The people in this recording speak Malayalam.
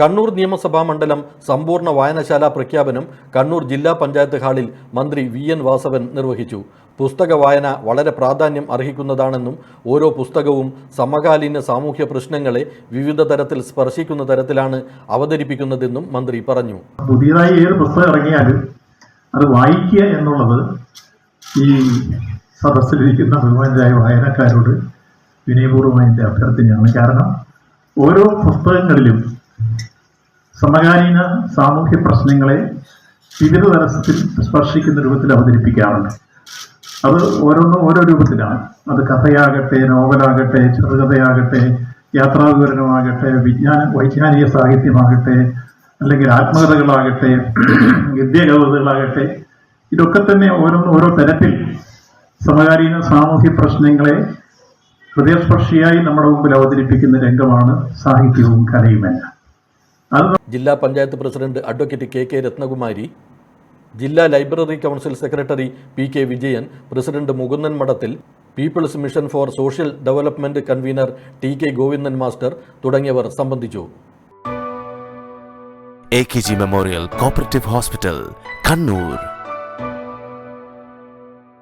കണ്ണൂർ നിയമസഭാ മണ്ഡലം സമ്പൂർണ വായനശാല പ്രഖ്യാപനം കണ്ണൂർ ജില്ലാ പഞ്ചായത്ത് ഹാളിൽ മന്ത്രി വി എൻ വാസവൻ നിർവഹിച്ചു. പുസ്തക വായന വളരെ പ്രാധാന്യം അർഹിക്കുന്നതാണെന്നും ഓരോ പുസ്തകവും സമകാലീന സാമൂഹ്യ പ്രശ്നങ്ങളെ വിവിധ തരത്തിൽ സ്പർശിക്കുന്ന തരത്തിലാണ് അവതരിപ്പിക്കുന്നതെന്നും മന്ത്രി പറഞ്ഞു. പുതിയതായി ഏത് പുസ്തകം ഇറങ്ങിയാലും അത് വായിക്കുക എന്നുള്ളത് ഈ സദസ്സിലിരിക്കുന്ന ബഹുമാനായ വായനക്കാരോട് വിനയപൂർവമായ അഭ്യർത്ഥനയാണ്. കാരണം ഓരോ പുസ്തകങ്ങളിലും സമകാലീന സാമൂഹ്യ പ്രശ്നങ്ങളെ വിവിധ തരത്തിൽ സ്പർശിക്കുന്ന രൂപത്തിൽ അവതരിപ്പിക്കാറുണ്ട്. അത് ഓരോന്നും ഓരോ രൂപത്തിലാണ്. അത് കഥയാകട്ടെ നോവലാകട്ടെ ചെറുകഥയാകട്ടെ യാത്രാവിവരണമാകട്ടെ വിജ്ഞാന വൈജ്ഞാനിക സാഹിത്യമാകട്ടെ അല്ലെങ്കിൽ ആത്മകഥകളാകട്ടെ ഗദ്യകവിതകളാകട്ടെ ഇതൊക്കെ തന്നെ ഓരോന്നും ഓരോ തരത്തിൽ സമകാലീന സാമൂഹ്യ പ്രശ്നങ്ങളെ ഹൃദയസ്പർശിയായി നമ്മുടെ മുമ്പിൽ അവതരിപ്പിക്കുന്ന രംഗമാണ് സാഹിത്യവും കലയുമെല്ലാം. ജില്ലാ panchayat president advocate K K Ratnakumari ജില്ലാ library council secretary P K Vijayan president Mukundan Madathil people's mission for social development convener T K Govindan master തുടങ്ങിയവർ സംബന്ധിച്ചു. A K G memorial cooperative hospital Kannur